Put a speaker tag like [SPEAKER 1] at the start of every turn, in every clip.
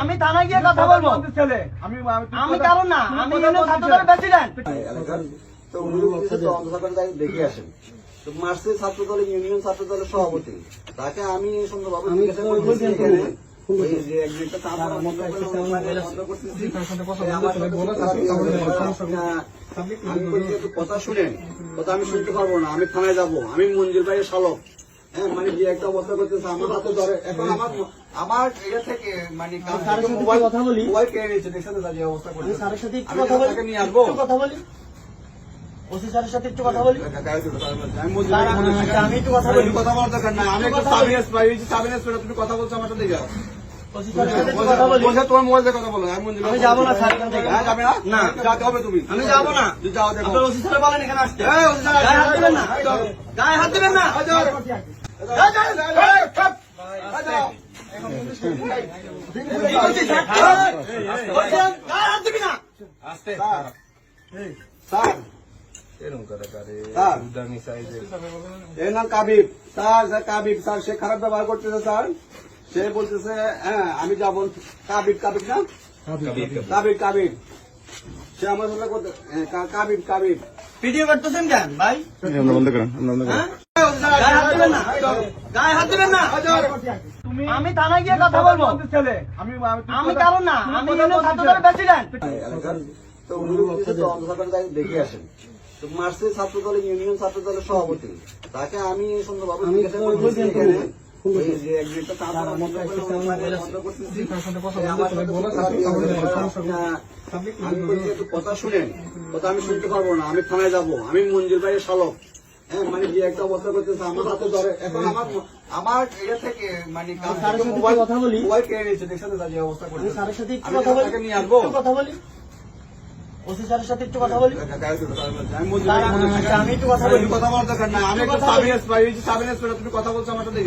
[SPEAKER 1] আমি থানায় গিয়ে কথা বলব।
[SPEAKER 2] আমি
[SPEAKER 1] আমি কারণ না আমি ইউনিয়ন প্রেসিডেন্ট
[SPEAKER 3] তো উনি তো অন্ধকার দেখে আসেন। তো ছাত্র দলের ইউনিয়ন ছাত্র দলের সভাপতি। তাকে আমি সুন্দরভাবে জিজ্ঞাসা শুনেন। কথা আমি শুনতে পারব না আমি থানায় যাব। আমি মঞ্জুর ভাইয়ের শালক। হ্যাঁ মানে যে একটা অবস্থা করতেছে আমার হাতে ধরে। এখন আমার আমার এটা থেকে মানে মোবাইল
[SPEAKER 1] কথা বলি।
[SPEAKER 3] মোবাইল কেড়ে নিয়েছে দেখছেন তো যে অবস্থা
[SPEAKER 1] আমি স্যারের সাথে একটু কথা বলি।
[SPEAKER 3] নিয়ে আসব।
[SPEAKER 1] কথা বলি। ওসি স্যারের সাথে একটু কথা বলি।
[SPEAKER 3] আমি মঞ্জুর
[SPEAKER 1] স্যার,
[SPEAKER 3] ভাইকে বলেছি।
[SPEAKER 1] একটু কথা বলি।
[SPEAKER 3] কথা বলার দরকার নাই। আমি একটু সাবিনেস পাই সাবিনেস তুমি কথা বলছো আমার সাথে
[SPEAKER 1] ওসি স্যারের সাথে একটু কথা বলি।
[SPEAKER 3] বলছে তোমার মোবাইল দিয়ে কথা বলো আমি
[SPEAKER 1] যাব না স্যার এখান থেকে।
[SPEAKER 3] যাবে না?
[SPEAKER 1] না।
[SPEAKER 3] যাতে হবে তুমি।
[SPEAKER 1] আমি যাব না।
[SPEAKER 3] যাও দেখো।
[SPEAKER 1] ওসি স্যার বলেন এখানে আসতে।
[SPEAKER 3] এই, ওসি স্যার,
[SPEAKER 1] গায়ে হাত দিবেন না। গায়ে হাত দিবেন না।
[SPEAKER 3] এই, যাও। এই, যাও। এই, যাও।
[SPEAKER 1] কি করছিস, স্যার? বলছেন, গায়ে হাত দিবি না।
[SPEAKER 3] Sir, sir. স্যার। এর নাম Kabib. Sir sir Kabib. Sir সে খারাপ ব্যবহার করতেছে স্যার। সে বলতেছে হ্যাঁ আমি যাব। কাবিব কাবিব না? কাবিব কাবিব। সে আমার সাথে করতে হ্যাঁ, কা- কাবিব কাবিব।
[SPEAKER 1] ভিডিও করতেছেন কেন ভাই?
[SPEAKER 4] বন্ধ করেন
[SPEAKER 1] আমি থানায় গিয়ে কথা বলব।
[SPEAKER 2] আমি
[SPEAKER 1] আমি কারণ না আমি ইউনিয়ন ছাত্রদলের প্রেসিডেন্ট
[SPEAKER 3] এলাকার তো উনি দেখে আসেন। ছাত্র দলের ইউনিয়ন ছাত্র দলের সভাপতি। তাকে আমি সুন্দরভাবে কথা শুনেন। কথা আমি শুনতে পারব না আমি থানায় যাব। আমি মঞ্জুর ভাইয়ের শালক। হ্যাঁ মানে যে একটা অবস্থা করতেছে আমার হাতে ধরে। এখন আমার আমার এটা থেকে মানে
[SPEAKER 1] কথা বলি।
[SPEAKER 3] মোবাইল কেড়ে নিয়েছে দেখছেন তো যে অবস্থা
[SPEAKER 1] আমি
[SPEAKER 3] করতেছে।
[SPEAKER 1] স্যারের সাথে একটু কথা বলি।
[SPEAKER 3] নিয়ে আসব?
[SPEAKER 1] কথা বলি। ওসি স্যারের সাথে একটু কথা বলি।
[SPEAKER 3] আমি
[SPEAKER 1] একটু কথা বলি।
[SPEAKER 3] কথা বলার দরকার নাই। আমি একটু
[SPEAKER 1] কথা বলি।
[SPEAKER 3] সাবিনেস পাই তুমি কথা বলছো আমার সাথে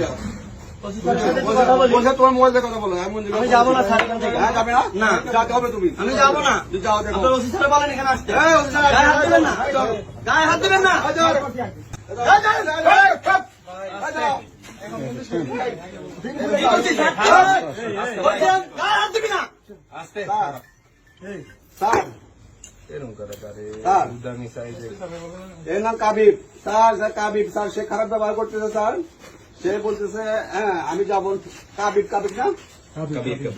[SPEAKER 3] যা
[SPEAKER 1] ওসি স্যারের সাথে একটু কথা বলি
[SPEAKER 3] বলছে তোমার মোবাইল দিয়ে কথা বলো আমি মঞ্জুর
[SPEAKER 1] আমি
[SPEAKER 3] ভাইকে
[SPEAKER 1] যাব না স্যার এখান থেকে।
[SPEAKER 3] হ্যাঁ যাবে না?
[SPEAKER 1] না।
[SPEAKER 3] যাতে হবে তুমি।
[SPEAKER 1] আমি যাব না।
[SPEAKER 3] যাও দেখো।
[SPEAKER 1] ওসি স্যার বলেন এখানে আসতে।
[SPEAKER 3] এই, ওসি স্যার,
[SPEAKER 1] গায়ে হাত দিবেন না? গায়ে হাত দিবেন না?
[SPEAKER 3] এই, যাও। এই, যাও। এই, যাও।
[SPEAKER 1] কি করছিস, স্যার? বলছেন, গায়ে হাত দিবি না?
[SPEAKER 3] Sir, sir. স্যার। এর নাম Kabib. Sir sir Kabib. Sir সে খারাপ ব্যবহার করতেছে স্যার। সে বলতেছে হ্যাঁ আমি যাব কাবির কাবির না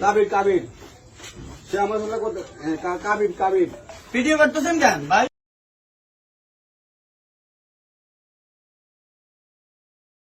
[SPEAKER 3] কাবির কাবির সে আমার সাথে কাবির হ্যাঁ, কা- কাবিব কাবিব
[SPEAKER 1] ভিডিও করতেছেন কেন ভাই?